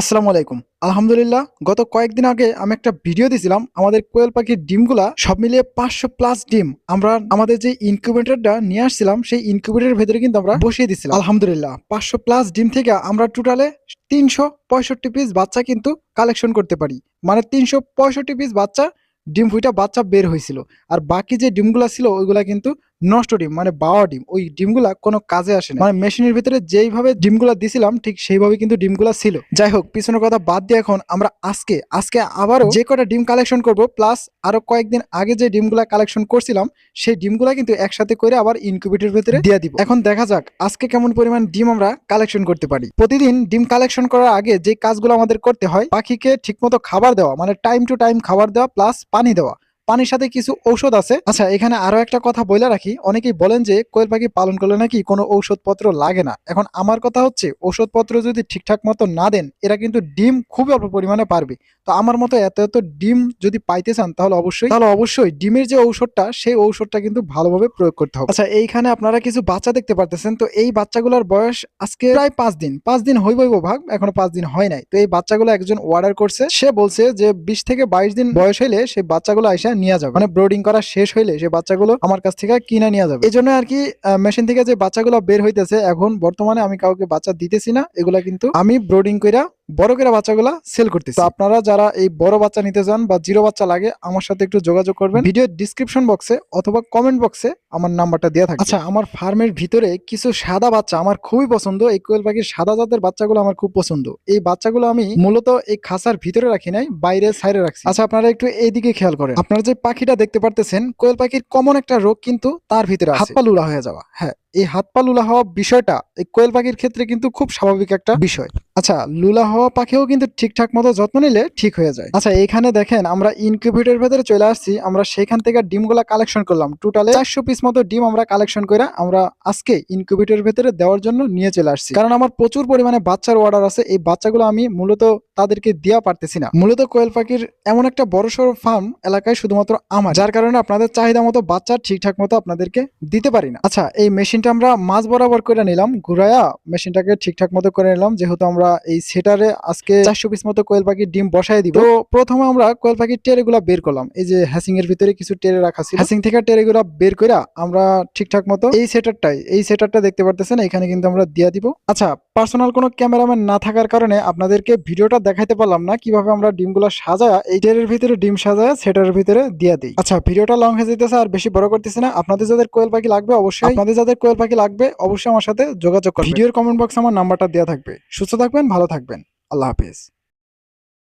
আসসালামু আলাইকুম। আলহামদুলিল্লাহ, গত কয়েকদিন আগে আমি একটা ভিডিও দিয়েছিলাম আমাদের কোয়েল পাখির ডিমগুলা সব মিলিয়ে পাঁচশো প্লাস ডিম। আমরা আমাদের যে ইনকিউবেটরটা নিয়ে আসছিলাম, সেই ইনকিউবেটরের ভেতরে কিন্তু আমরা বসিয়ে দিছিলাম। আলহামদুলিল্লাহ, পাঁচশো প্লাস ডিম থেকে আমরা টোটালে তিনশো পঁয়ষট্টি পিস বাচ্চা কিন্তু কালেকশন করতে পারি। মানে তিনশো পঁয়ষট্টি পিস বাচ্চা, ডিম ফুইটা বাচ্চা বের হয়েছিল। আর বাকি যে ডিমগুলা ছিল, ওইগুলা কিন্তু নষ্ট ডিম মানে বাওয়া ডিম, ওই ডিমগুলা কোনো কাজে আসে না। মানে মেশিনের ভিতরে যেইভাবে ডিমগুলা দিছিলাম, ঠিক সেইভাবে কিন্তু ডিমগুলা ছিল। যাই হোক, পিছনের কথা বাদ দিয়ে এখন আমরা আজকে আজকে আবারও যে কটা ডিম কালেকশন করব প্লাস আরও কয়েকদিন আগে যে ডিমগুলা কালেকশন করছিলাম, সেই ডিমগুলা কিন্তু একসাথে করে আবার ইনকিউবেটরের ভিতরে দিয়ে দিব। এখন দেখা যাক, আজকে কেমন পরিমাণ ডিম আমরা কালেকশন করতে পারি। প্রতিদিন ডিম কালেকশন করার আগে যে কাজগুলো আমাদের করতে হয় পাখিকে ঠিকমতো খাবার দেওয়া মানে টাইম টু টাইম খাবার দেওয়া প্লাস পানি দেওয়া। পানির সাথে কিছু ঔষধ আছে। আচ্ছা এখানে আরও একটা কথা বলে রাখি। অনেকেই বলেন যে কোয়েল পাখি পালন করলে নাকি কোনো ঔষধপত্র লাগে না। এখন আমার কথা হচ্ছে, ঔষধপত্র যদি ঠিকঠাক মতো না দেন, এরা কিন্তু ডিম খুবই অল্প পরিমাণে পারবে। তো আমার মতো এত এত ডিম যদি পাইতে চান, তাহলে অবশ্যই তাহলে অবশ্যই ডিমের যে ঔষধটা, সেই ঔষধটা কিন্তু ভালোভাবে প্রয়োগ করতে হবে। আচ্ছা এইখানে আপনারা কিছু বাচ্চা দেখতে পারতেছেন। তো এই বাচ্চাগুলোর বয়স আজকে প্রায় পাঁচ দিন। পাঁচ দিন হইব ভাগ, এখনও পাঁচ দিন হয় নাই। তো এই বাচ্চাগুলো একজন অর্ডার করছে। সে বলছে যে বিশ থেকে বাইশ দিন বয়স হইলে সেই বাচ্চাগুলো আইসা নিয়ে যাবে। মানে ব্রোডিং করা শেষ হইলে সে বাচ্চাগুলো আমার কাছ থেকে কিনে নিয়ে যাবে। এই জন্য আর কি মেশিন থেকে যে বাচ্চাগুলো বের হইতেছে, এখন বর্তমানে আমি কাউকে বাচ্চা দিতেছি না। এগুলা কিন্তু আমি ব্রোডিং কইরা বড় করে বাচ্চাগুলা সেল করতেছি। তো আপনারা যারা এই বড় বাচ্চা নিতে চান বা জিরো বাচ্চা লাগে আমার সাথে একটু যোগাযোগ করবেন। ভিডিও ডিসক্রিপশন বক্সে অথবা কমেন্ট বক্সে আমার নাম্বারটা দেওয়া থাকে আচ্ছা আমার ফার্মের ভিতরে কিছু সাদা বাচ্চা আমার খুবই পছন্দ। এই কোয়েল পাখির সাদা জাতের বাচ্চাগুলো আমার খুব পছন্দ। এই বাচ্চাগুলো আমি মূলত এই খাসার ভিতরে রাখি নাই বাইরে সাইডে রাখছি। আচ্ছা আপনারা একটু এইদিকে খেয়াল করেন। আপনারা যে পাখিটা দেখতে পারতেছেন কোয়েল পাখির কমন একটা রোগ কিন্তু তার ভিতরে হাত পা লুলা হয়ে যাওয়া হ্যাঁ। এই হাত পা লুলা হওয়া বিষয়টা এই কোয়েল পাখির ক্ষেত্রে কিন্তু খুব স্বাভাবিক একটা বিষয়। আচ্ছা লুলা হওয়া পাখিও কিন্তু ঠিকঠাক মতো যত্ন নিলে ঠিক হয়ে যায়। আচ্ছা এখানে দেখেন আমরা ইনকিউবেটর ভেতরে চলে আসছি। আমরা সেখান থেকে ডিমগুলা কালেকশন করলাম। টোটালে চারশো পিস মতো ডিম আমরা কালেকশন করে আমরা আজকে ইনকিউবেটর ভেতরে দেওয়ার জন্য নিয়ে চলে আসছি। কারণ আমার প্রচুর পরিমাণে বাচ্চার অর্ডার আছে। এই বাচ্চাগুলো আমি মূলত তাদেরকে দেওয়া পারতেছি না। মূলত কোয়েল পাখির এমন একটা বড় সড়ো ফার্ম এলাকায় শুধুমাত্র আমার, যার কারণে আপনাদের চাহিদা মতো বাচ্চা ঠিকঠাক মতো আপনাদেরকে দিতে পারি না। আচ্ছা এই মেশিনটা আমরা মাছ বরাবর করে নিলাম। ঘুরাইয়া মেশিনটাকে ঠিকঠাক মতো করে নিলাম। যেহেতু আমরা এই সেটারে আজকে চারশো পিস মতো কোয়েল পাখির ডিম বসাই দিব। তো প্রথমে আমরা কোয়েল পাখির টেরে গুলা বের করলাম। এই যে হ্যাসিং এর ভিতরে কিছু টেরে রাখা ছিল। হ্যাসিং থেকে টেরে গুলা বের করে আমরা ঠিকঠাক মতো এই সেটারটাই, এই সেটারটা দেখতে পারতেছেন, এখানে কিন্তু আমরা দিয়া দিব। আচ্ছা পার্সোনাল কোনো ক্যামেরাম্যান না থাকার কারণে আপনাদেরকে ভিডিওটা দেখাইতে পারলাম না কীভাবে আমরা ডিমগুলো সাজায় এই টেরের ভিতরে ডিম সাজায় সেটার ভিতরে দিয়ে দিই। আচ্ছা ভিডিওটা লং হয়ে যেতেছে আর বেশি বড় করতেছে না। আপনাদের যাদের কোয়েল পাখি লাগবে অবশ্যই আপনাদের যাদের কোয়েল পাখি লাগবে অবশ্যই আমার সাথে যোগাযোগ করবেন। ভিডিওর কমেন্ট বক্সে আমার নাম্বারটা দেওয়া থাকবে। সুস্থ থাকবেন ভালো থাকবেন। আল্লাহ হাফিজ।